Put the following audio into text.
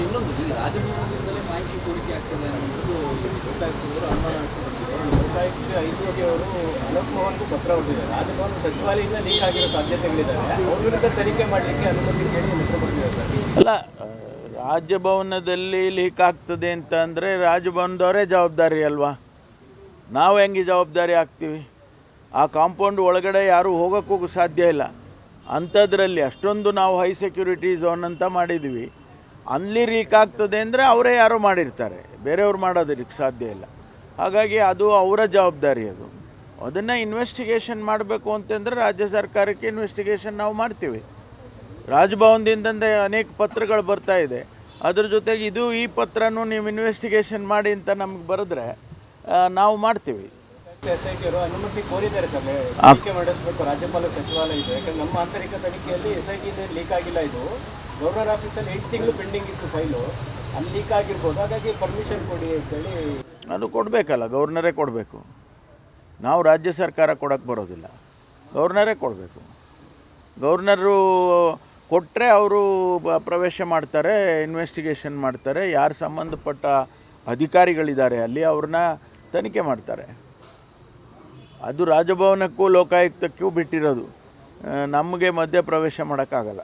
ಇನ್ನೊಂದು ಈ ರಾಜಭವನದಿಂದಲೇ ಮಾಹಿತಿ ಕೋರಿಕೆ ಆಗ್ತದೆ ಅನ್ನೋದು ಲೋಕಾಯುಕ್ತದವರು ಅನುಮಾನ ವ್ಯಕ್ತಪಡಿಸಿದ್ದಾರೆ. ಲೋಕಾಯುಕ್ತ ಐದು ಅವರು ಮೋಹನ್ಗೂ ಪತ್ರ ಹೊರಟಿದ್ದಾರೆ ರಾಜಭವನ ಸಚಿವಾಲಯದಿಂದ ಲೀಕ್ ಆಗಿರೋ ಸಾಧ್ಯತೆಗಳಿದ್ದಾವೆ. ಅವ್ರ ವಿರುದ್ಧ ತನಿಖೆ ಮಾಡಲಿಕ್ಕೆ ಅನುಮತಿ ಕೇಳಿ ಪತ್ರ ಕೊಟ್ಟಿದ್ದಾರೆ ಸರ್. ಅಲ್ಲ ರಾಜಭವನದಲ್ಲಿ ಲೀಕ್ ಆಗ್ತದೆ ಅಂತ ಅಂದರೆ ರಾಜಭವನದವರೇ ಜವಾಬ್ದಾರಿ ಅಲ್ವಾ? ನಾವು ಹೆಂಗೆ ಜವಾಬ್ದಾರಿ ಆಗ್ತೀವಿ? ಆ ಕಾಂಪೌಂಡ್ ಒಳಗಡೆ ಯಾರೂ ಹೋಗೋಕ್ಕೂ ಸಾಧ್ಯ ಇಲ್ಲ. ಅಂಥದ್ರಲ್ಲಿ ಅಷ್ಟೊಂದು ನಾವು ಹೈ ಸೆಕ್ಯೂರಿಟಿ ಝೋನ್ ಅಂತ ಮಾಡಿದ್ವಿ ಅಲ್ಲಿ ರೀಕ್ ಆಗ್ತದೆ ಅಂದರೆ ಅವರೇ ಯಾರು ಮಾಡಿರ್ತಾರೆ. ಬೇರೆಯವ್ರು ಮಾಡೋದಕ್ಕೆ ಸಾಧ್ಯ ಇಲ್ಲ. ಹಾಗಾಗಿ ಅದು ಅವರ ಜವಾಬ್ದಾರಿ ಅದು. ಅದನ್ನು ಇನ್ವೆಸ್ಟಿಗೇಷನ್ ಮಾಡಬೇಕು ಅಂತಂದರೆ ರಾಜ್ಯ ಸರ್ಕಾರಕ್ಕೆ ಇನ್ವೆಸ್ಟಿಗೇಷನ್ ನಾವು ಮಾಡ್ತೀವಿ. ರಾಜಭವನದಿಂದ ಅನೇಕ ಪತ್ರಗಳು ಬರ್ತಾ ಇದೆ. ಅದ್ರ ಜೊತೆಗೆ ಇದು ಈ ಪತ್ರನೂ ನೀವು ಇನ್ವೆಸ್ಟಿಗೇಷನ್ ಮಾಡಿ ಅಂತ ನಮ್ಗೆ ಬರೆದ್ರೆ ನಾವು ಮಾಡ್ತೀವಿ. ರಾಜ್ಯಪಾಲ ಸಚಿವಾಲಯ ಇದೆ. ಯಾಕಂದ್ರೆ ನಮ್ಮ ಆಂತರಿಕ ತನಿಖೆಯಲ್ಲಿ ಎಸ್ ಐ ಟಿ ಲೀಕ್ ಆಗಿಲ್ಲ ಇದು. ಗವರ್ನರ್ ಆಫೀಸಲ್ಲಿ ಎಂಟು ತಿಂಗಳು ಪೆಂಡಿಂಗ್ ಇತ್ತು ಫೈಲು ಅಲ್ಲಿ ಲೀಕ್ ಆಗಿರ್ಬೋದು. ಹಾಗಾಗಿ ಪರ್ಮಿಷನ್ ಕೊಡಿ ಅಂತೇಳಿ. ಅದು ಕೊಡಬೇಕಲ್ಲ ಗವರ್ನರೇ ಕೊಡಬೇಕು. ನಾವು ರಾಜ್ಯ ಸರ್ಕಾರ ಕೊಡೋಕ್ಕೆ ಬರೋದಿಲ್ಲ. ಗವರ್ನರೇ ಕೊಡಬೇಕು. ಗವರ್ನರು ಕೊಟ್ಟರೆ ಅವರು ಪ್ರವೇಶ ಮಾಡ್ತಾರೆ ಇನ್ವೆಸ್ಟಿಗೇಷನ್ ಮಾಡ್ತಾರೆ. ಯಾರು ಸಂಬಂಧಪಟ್ಟ ಅಧಿಕಾರಿಗಳಿದ್ದಾರೆ ಅಲ್ಲಿ ಅವ್ರನ್ನ ತನಿಖೆ ಮಾಡ್ತಾರೆ. ಅದು ರಾಜಭವನಕ್ಕೂ, ಲೋಕಾಯುಕ್ತಕ್ಕೂ ಬಿಟ್ಟಿರೋದು. ನಮಗೆ ಮಧ್ಯ ಪ್ರವೇಶ ಮಾಡೋಕ್ಕಾಗಲ್ಲ.